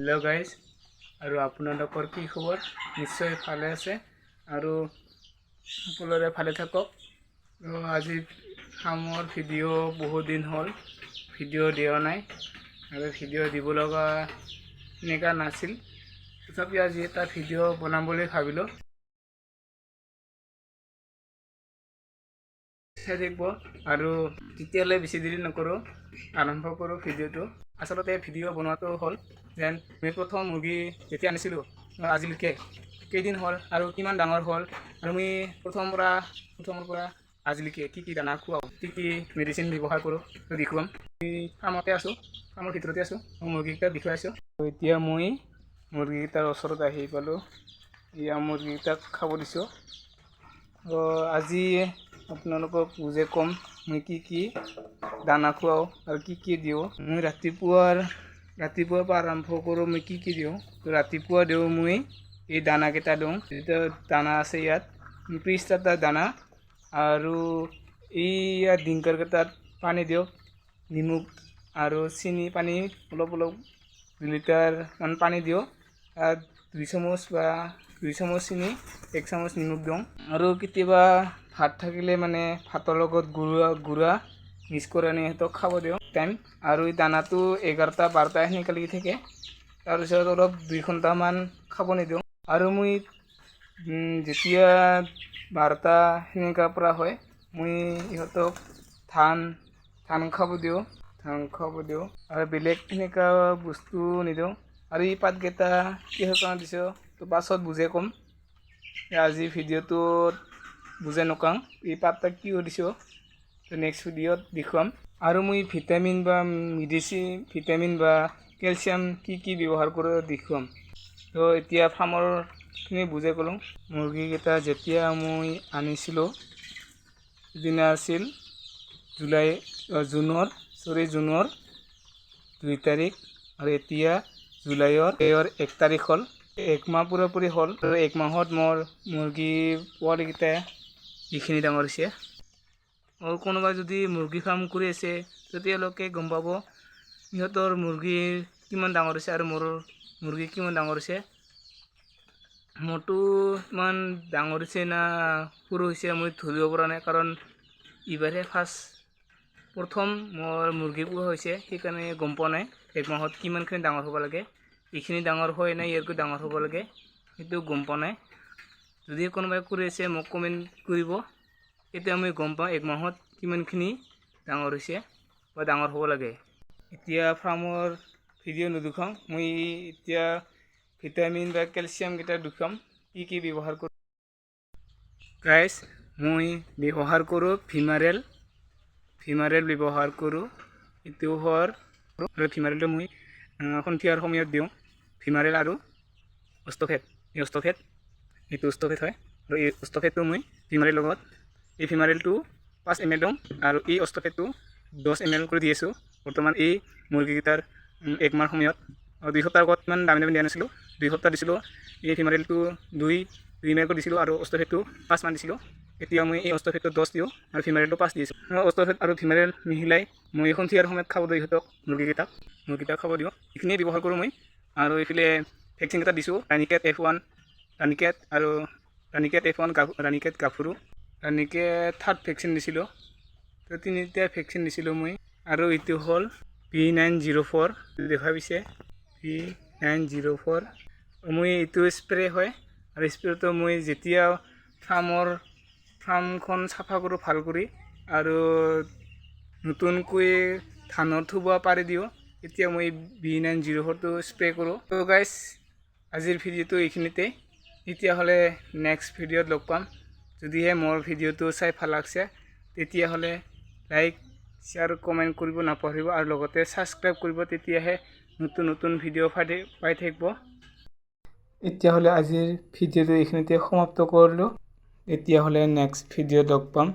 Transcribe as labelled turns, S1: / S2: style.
S1: Hello' guys আৰু আপোনালোকৰ কি খবৰ? নিশ্চয় ভালে আছে। আৰু সকলোৰে ভালে থাকক। আৰু আজি ফাৰ্মৰ ভিডিঅ' বহুত দিন হ'ল। ভিডিঅ' দিয়া নাই। আৰু ভিডিঅ' দিব লগা এনেকুৱা নাছিল। তথাপি আজি এটা ভিডিঅ' বনাম বুলি ভাবিলোঁ। চাই থাকিব আৰু তেতিয়ালৈ বেছি দেৰি নকৰোঁ, আৰম্ভ কৰোঁ ভিডিঅ'টো। আচলতে ভিডিঅ' বনোৱাটো হ'ল যেন মই প্ৰথম মুৰ্গী যেতিয়া আনিছিলোঁ আজিলৈকে কেইদিন হ'ল আৰু কিমান ডাঙৰ হ'ল আৰু মই প্ৰথমৰ পৰা প্ৰথমৰ পৰা আজিলৈকে কি কি দানা খুৱাওঁ, কি কি মেডিচিন ব্যৱহাৰ কৰোঁ দেখুৱাম। ফাৰ্মতে আছোঁ, ফাৰ্মৰ ভিতৰতে আছোঁ, মই মুৰ্গীকেইটা দেখুৱাই আছোঁ। এতিয়া মই মুৰ্গীকেইটাৰ ওচৰত আহি পালোঁ এয়া মুৰ্গীকেইটাক খাব দিছোঁ। আজি আপোনালোকক বুজে ক'ম। মই কি কি দানা খুৱাওঁ আৰু কি কি দিওঁ। মই ৰাতিপুৱাৰ ৰাতিপুৱাৰ পৰা আৰম্ভ কৰোঁ, মই কি কি দিওঁ। ৰাতিপুৱা দিওঁ মই এই দানাকেইটা দিওঁ। যেতিয়া দানা আছে ইয়াত ত্ৰিছটা দানা আৰু এই ইয়াত ডিংকাৰকেইটাত পানী দিওঁ। নিমখ আৰু চেনি পানী অলপ অলপ দুই লিটাৰমান পানী দিওঁ। তাত দুই চামুচ বা দুই চামুচ চেনি, এক চামুচ নিমখ দিওঁ। আৰু কেতিয়াবা ভাত থাকিলে মানে ভাতৰ লগত গুড়া গুড়া মিক্স কৰি আনি সিহঁতক খাব দিওঁ। টাইম আৰু দানাটো এঘাৰটা, বাৰটা সেনেকুৱা লাগি থাকে। তাৰপিছত অলপ দুই ঘণ্টামান খাব নিদিওঁ। আৰু মই যেতিয়া বাৰটা সেনেকুৱাৰ পৰা হয়, মই ইহঁতক ধান ধান খাব দিওঁ। ধান খাব দিওঁ। আৰু বেলেগ সেনেকুৱা বস্তু নিদিওঁ। আৰু এই পাতকেইটা কিহৰ কাৰণে দিছোঁ তো পাছত বুজে ক'ম। আজি ভিডিঅ'টোত বুজে নকওঁ এই পাতটা কিয় দিছোঁ নেক্সট ভিডিঅ'ত দেখুৱাম। আৰু মই ভিটামিন বা মেডিচিন ভিটামিন বা কেলছিয়াম কি কি ব্যৱহাৰ কৰোঁ দেখুৱাম। তো এতিয়া ফাৰ্মৰখিনি বুজাই ক'লোঁ। মুৰ্গীকেইটা যেতিয়া মই আনিছিলোঁ সিদিনা আছিল, জুলাই জুনৰ, চৰি, জুনৰ দুই তাৰিখ আৰু এতিয়া জুলাইৰ এৰ এক তাৰিখ হ'ল। এক মাহ পুৰাপুৰি হ'ল। এক মাহত মোৰ মুৰ্গী পোৱালিকেইটা এইখিনি ডাঙৰ হৈছে। আৰু কোনোবাই যদি মুৰ্গী ফাৰ্ম কৰি আছে তেতিয়ালৈকে গম পাব সিহঁতৰ মুৰ্গী কিমান ডাঙৰ হৈছে আৰু মোৰ মুৰ্গী কিমান ডাঙৰ হৈছে। মোৰতো ইমান ডাঙৰ হৈছে না সৰু হৈছে মই ধৰিব পৰা নাই, কাৰণ এইবাৰহে ফাৰ্ষ্ট প্ৰথম মোৰ মুৰ্গী পোহা হৈছে, সেইকাৰণে গম পোৱা নাই এক মাহত কিমানখিনি ডাঙৰ হ'ব লাগে। এইখিনি ডাঙৰ হয় নে ইয়াতকৈ ডাঙৰ হ'ব লাগে, সেইটো গম পোৱা নাই। যদি কোনোবাই কৰি আছে, মোক কমেণ্ট কৰিব। তেতিয়া মই গম পাওঁ, এক মাহত কিমানখিনি ডাঙৰ হৈছে বা ডাঙৰ হ'ব লাগে। এতিয়া ফাৰ্মৰ ভিডিঅ' নেদেখাওঁ, মই এতিয়া ভিটামিন বা কেলছিয়ামকেইটা দেখুৱাম কি কি ব্যৱহাৰ কৰোঁ। গাইজ মই ব্যৱহাৰ কৰোঁ ভিমাৰেল ভিমাৰেল ব্যৱহাৰ কৰোঁ। এইটো হ'ল আৰু ভিমাৰেলটো মই সন্ধিয়াৰ সময়ত দিওঁ। ভিমাৰেল আৰু অষ্টফেট এই অষ্টফেট এইটো অষ্টফেট হয় আৰু এই অষ্টফেটটো মই ভিমাৰেল লগত এই ভিমাৰেলটো পাঁচ এম এল দিওঁ আৰু এই অষ্টফেটটো দহ এম এল কৰি দি আছোঁ। বৰ্তমান এই মুৰ্গীকেইটাৰ উম, এক মাহৰ সময়ত দুই সপ্তাহ আগত ইমান দামী দামী দিয়া নাছিলোঁ। দুই সপ্তাহ দিছিলোঁ এই ভিমাৰেলটো দুই দুই এম এল কৰি দিছিলোঁ আৰু অষ্টফেটটো পাঁচমান দিছিলোঁ। এতিয়া মই এই অষ্টফেটটো দহ দিওঁ আৰু ভিমাৰেলটো পাঁচ দি আছোঁ। আৰু ভিমাৰেল মিহলাই মই সন্ধিয়াৰ সময়ত খাব দিওঁ ইহঁতক মুৰ্গীকেইটাক। মুৰ্গীকেইটাক খাব দিওঁ। এইখিনিয়ে ব্যৱহাৰ কৰোঁ মই। আৰু এইফালে ভেকচিনকেইটা দিছোঁ ৰাণীকেট এফ ওৱান। ৰাণীকেট আৰু ৰাণীকেট এফ ওৱান ৰাণীকেট গাভৰু ৰাণীকেট থাৰ্ড ভেকচিন দিছিলোঁ। তো তিনিটা ভেকচিন দিছিলোঁ মই। আৰু এইটো হ'ল পি নাইন জিৰ' ফ'ৰ দেখা পাইছে পি নাইন জিৰ' ফ'ৰ মই এইটো স্প্ৰে হয়। আৰু স্প্ৰেটো মই যেতিয়া ফাৰ্মৰ, ফাৰ্মখন চাফা কৰোঁ, ভালো কৰি, আৰু নতুনকৈ ধানৰ থোবা পাৰি দিওঁ, তেতিয়া মই বি নাইন জিৰ' ফ'ৰটো স্প্ৰে কৰোঁ। তো গাইজ আজিৰ ভিডিঅ'টো এইখিনিতে। তেতিয়াহ'লে নেক্সট ভিডিঅ'ত লগ পাম। যদিহে মোৰ ভিডিঅ'টো চাই ভালো লাগছে তেতিয়াহ'লে লাইক শ্বেয়াৰ কমেণ্ট কৰিব নাপাহৰিব আৰু লগতে ছাবস্ক্ৰাইব কৰিব, তেতিয়াহে নতুন নতুন ভিডিঅ' পাই থাকিব। এতিয়াহ'লে আজিৰ ভিডিঅ'টো এইখিনিতে সমাপ্ত কৰিলোঁ। এতিয়াহ'লে নেক্সট ভিডিঅ'ত লগ পাম।